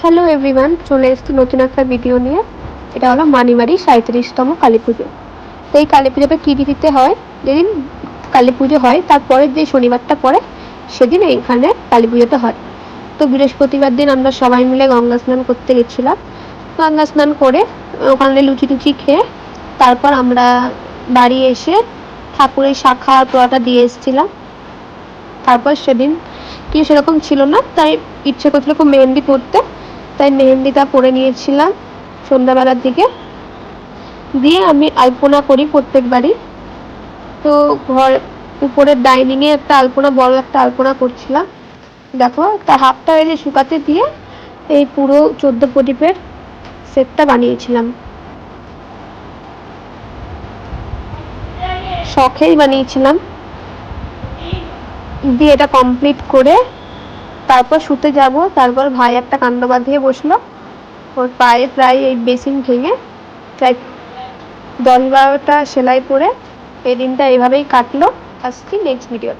Hello everyone চলে এসেছি নতুন একটা ভিডিও নিয়ে। এটা হলো মানিমারি সাঁত্রিশতম কালী পুজো। তো এই কালী পুজোটা কী তিথিতে হয়? যেদিন কালী পুজো হয় তারপরের যে শনিবারটা পড়ে, সেদিন এইখানে কালী পুজোটা হয়। তো বৃহস্পতিবার দিন আমরা সবাই মিলে গঙ্গা স্নান করতে গেছিলাম। গঙ্গা স্নান করে ওখানে লুচি টুচি খেয়ে তারপর আমরা বাড়ি এসে ঠাকুরের শাখা পোড়াটা দিয়ে এসেছিলাম। তারপর সেদিন কিছু সেরকম ছিল না, তাই ইচ্ছে করছিল খুব মেহেন্দি পরতে তাই মেহেন্দিটা পরে নিয়েছিলাম সন্ধ্যাবেলার দিকে। দিয়ে আমি আলপনা করি প্রত্যেকবারই তো ঘর উপরের ডাইনিংয়ে একটা আলপনা, বড় একটা আলপনা করছিলাম। দেখো তা হাফটা এই যে শুকাতে দিয়ে এই পুরো চোদ্দ প্রদীপের সেটটা বানিয়েছিলাম। শখেই বানিয়েছিলাম। দিয়ে এটা কমপ্লিট করে তারপর শুতে যাব, তারপর ভাই একটা কাণ্ড বাঁধিয়ে বসল। ওর পায়ে প্রায় এই বেসিন ভেঙে প্রায় দশ বারোটা সেলাই পরে এই দিনটা এভাবেই কাটলো। আজকে নেক্সট ভিডিও